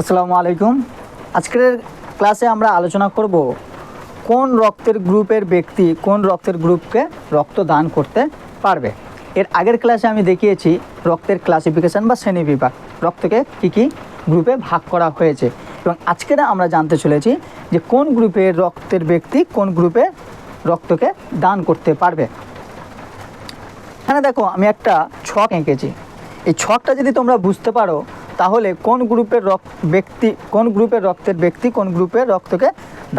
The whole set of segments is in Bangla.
আসসালামু আলাইকুম। আজকের ক্লাসে আমরা আলোচনা করব কোন রক্তের গ্রুপের ব্যক্তি কোন রক্তের গ্রুপকে রক্ত দান করতে পারবে। এর আগের ক্লাসে আমি দেখিয়েছি রক্তের ক্লাসিফিকেশন বা শ্রেণি বিভাগ, রক্তকে কী কী গ্রুপে ভাগ করা হয়েছে এবং আজকের আমরা জানতে চলেছি যে কোন গ্রুপের রক্তের ব্যক্তি কোন গ্রুপে রক্তকে দান করতে পারবে। এখানে দেখো আমি একটা ছক এঁকেছি। এই ছকটা যদি তোমরা বুঝতে পারো তাহলে কোন গ্রুপের রক্ত ব্যক্তি, কোন গ্রুপের রক্তের ব্যক্তি কোন গ্রুপের রক্তকে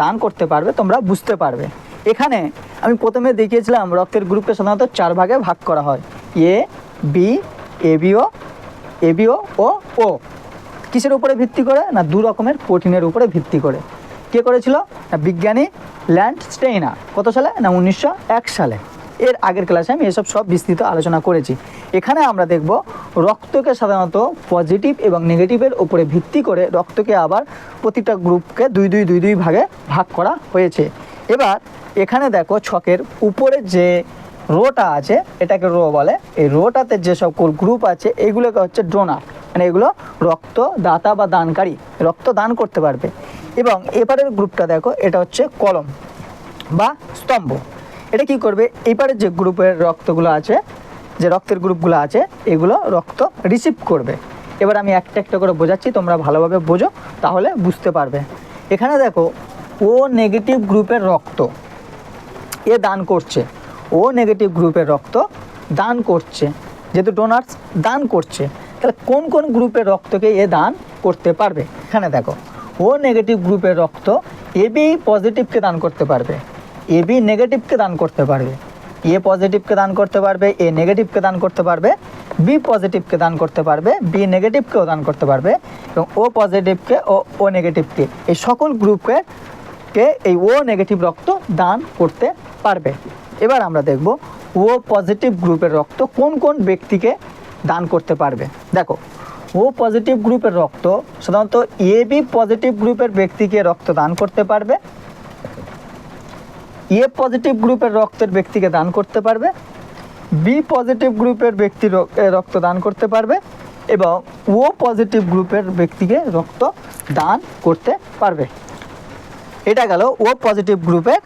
দান করতে পারবে তোমরা বুঝতে পারবে। এখানে আমি প্রথমে দেখিয়েছিলাম রক্তের গ্রুপকে সাধারণত চার ভাগে ভাগ করা হয়। এ, বি এবিও এবিও ও ও কিসের উপরে ভিত্তি করে না দু রকমের প্রোটিনের উপরে ভিত্তি করে? কে করেছিল? না বিজ্ঞানী ল্যান্ড স্টেইনা কত সালে? না উনিশশো এক সালে। এর আগের ক্লাসে আমি এসব সব বিস্তৃত আলোচনা করেছি। এখানে আমরা দেখব রক্তকে সাধারণত পজিটিভ এবং নেগেটিভের উপরে ভিত্তি করে রক্তকে আবার প্রতিটা গ্রুপকে দুই দুই দুই দুই ভাগে ভাগ করা হয়েছে। এবার এখানে দেখো ছকের উপরে যে রোটা আছে, এটাকে রো বলে। এই রোটাতে যে সকল গ্রুপ আছে, এগুলোকে হচ্ছে ডোনার মানে এগুলো রক্ত দাতা বা দানকারী। রক্ত দান করতে পারবে। এবং এবারের গ্রুপটা দেখো, এটা হচ্ছে কলম বা স্তম্ভ। এটা কি করবে? এবারে যে গ্রুপের রক্তগুলো আছে, যে রক্তের গ্রুপগুলো আছে, এগুলো রক্ত রিসিভ করবে। এবার আমি একটা একটা করে বোঝাচ্ছি, তোমরা ভালোভাবে বোঝো, তাহলে বুঝতে পারবে। এখানে দেখো, ও নেগেটিভ গ্রুপের রক্ত, এ দান করছে। ও নেগেটিভ গ্রুপের রক্ত দান করছে। যেহেতু ডোনার্স দান করছে, তাহলে কোন কোন গ্রুপের রক্তকে এ দান করতে পারবে? এখানে দেখো, ও নেগেটিভ গ্রুপের রক্ত এবি পজিটিভকে দান করতে পারবে। এবি নেগেটিভকে দান করতে পারবে। এ পজিটিভকে দান করতে পারবে এ নেগেটিভকে দান করতে পারবে বি পজিটিভকে দান করতে পারবে বি নেগেটিভকেও দান করতে পারবে, এবং ও পজিটিভকে ও ও নেগেটিভকে এই সকল গ্রুপকে কে এই ও নেগেটিভ রক্ত দান করতে পারবে। এবার আমরা দেখব ও পজিটিভ গ্রুপের রক্ত কোন কোন ব্যক্তিকে দান করতে পারবে। দেখো ও পজিটিভ গ্রুপের রক্ত সাধারণত এ বি পজিটিভ গ্রুপের ব্যক্তিকে রক্ত দান করতে পারবে এ পজিটিভ গ্রুপের রক্তের ব্যক্তিকে দান করতে পারবে বি পজিটিভ গ্রুপের ব্যক্তি রক্ত দান করতে পারবে এবং ও পজিটিভ গ্রুপের ব্যক্তিকে রক্ত দান করতে পারবে। এটা গেল ও পজিটিভ গ্রুপের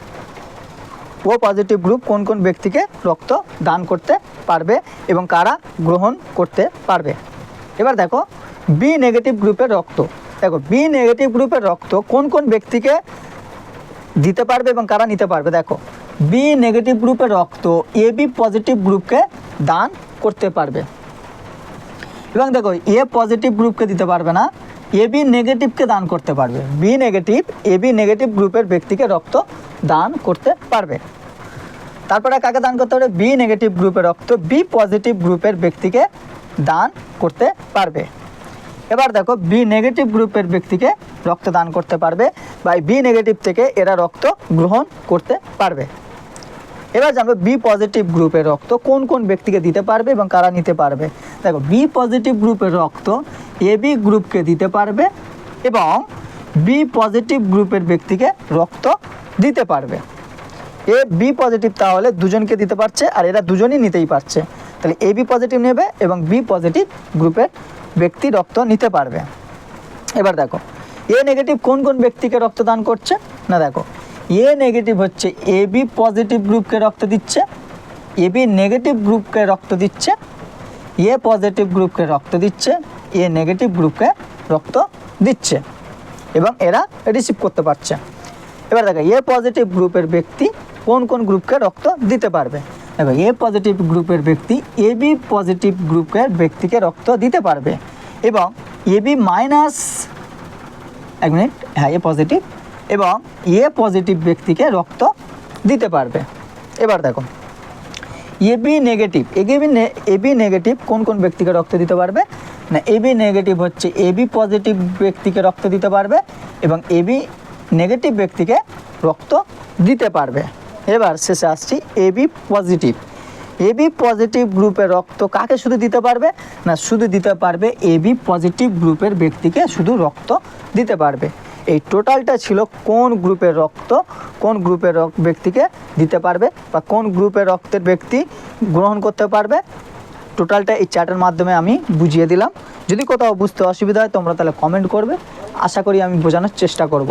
ও পজিটিভ গ্রুপ কোন কোন ব্যক্তিকে রক্ত দান করতে পারবে এবং কারা গ্রহণ করতে পারবে। এবার দেখো বি নেগেটিভ গ্রুপের রক্ত। দেখো বি নেগেটিভ গ্রুপের রক্ত কোন কোন ব্যক্তিকে দিতে পারবে এবং কারা নিতে পারবে? দেখো বি নেগেটিভ গ্রুপের রক্ত এ বি পজিটিভ গ্রুপকে দান করতে পারবে। এবং দেখো এ পজিটিভ গ্রুপকে দিতে পারবে না এ বি নেগেটিভকে দান করতে পারবে। B negative A B negative গ্রুপের ব্যক্তিকে রক্ত দান করতে পারবে। তারপরে কাকে দান করতে পারবে? বি নেগেটিভ গ্রুপের রক্ত বি পজিটিভ গ্রুপের ব্যক্তিকে দান করতে পারবে। এবার দেখো বি নেগেটিভ গ্রুপের ব্যক্তিকে রক্ত দান করতে পারবে বা বি নেগেটিভ থেকে এরা রক্ত গ্রহণ করতে পারবে। এবার জানব বি পজিটিভ গ্রুপের রক্ত কোন কোন ব্যক্তিকে দিতে পারবে এবং কারা নিতে পারবে। দেখো বি পজিটিভ গ্রুপের রক্ত এ বি গ্রুপকে দিতে পারবে এবং বি পজিটিভ গ্রুপের ব্যক্তিকে রক্ত দিতে পারবে। এ বি পজিটিভ তাহলে দুজনকে দিতে পারছে আর এরা দুজনই নিতেই পারছে। তাহলে এ বি পজিটিভ নেবে এবং বি পজিটিভ গ্রুপের ব্যক্তি রক্ত নিতে পারবে। এবার দেখো এ নেগেটিভ কোন কোন ব্যক্তিকে রক্তদান করছে? না দেখো এ নেগেটিভ হচ্ছে এ বি পজিটিভ গ্রুপকে রক্ত দিচ্ছে এ বি নেগেটিভ গ্রুপকে রক্ত দিচ্ছে এ পজিটিভ গ্রুপকে রক্ত দিচ্ছে এ নেগেটিভ গ্রুপকে রক্ত দিচ্ছে এবং এরা রিসিভ করতে পারছে। এবার দেখো এ পজিটিভ গ্রুপের ব্যক্তি কোন কোন গ্রুপকে রক্ত দিতে পারবে? দেখো এ পজিটিভ গ্রুপের ব্যক্তি এ বি পজিটিভ গ্রুপের ব্যক্তিকে রক্ত দিতে পারবে। এবং এ বি মাইনাস এক মিনিট হ্যাঁ এ পজিটিভ এবং এ পজিটিভ ব্যক্তিকে রক্ত দিতে পারবে। এবার দেখো AB negative AB AB negative কোন কোন ব্যক্তিকে রক্ত দিতে পারবে? না এবি নেগেটিভ হচ্ছে এবি পজিটিভ ব্যক্তিকে রক্ত দিতে পারবে এবং এবি নেগেটিভ ব্যক্তিকে রক্ত দিতে পারবে। এবার শেষে আসছি এবি পজিটিভ এবি পজিটিভ গ্রুপের রক্ত কাকে শুধু দিতে পারবে? না, শুধু দিতে পারবে এবি পজিটিভ গ্রুপের ব্যক্তিকে শুধু রক্ত দিতে পারবে। এই টোটালটা ছিল কোন গ্রুপের রক্ত? কোন গ্রুপের ব্যক্তিকে দিতে পারবে? বা কোন গ্রুপের রক্তের ব্যক্তি গ্রহণ করতে পারবে? টোটালটা এই চ্যাটের মাধ্যমে আমি বুঝিয়ে দিলাম। যদি কোথাও বুঝতে অসুবিধা হয় তোমরা তাহলে কমেন্ট করবে। আশা করি আমি বোঝানোর চেষ্টা করব।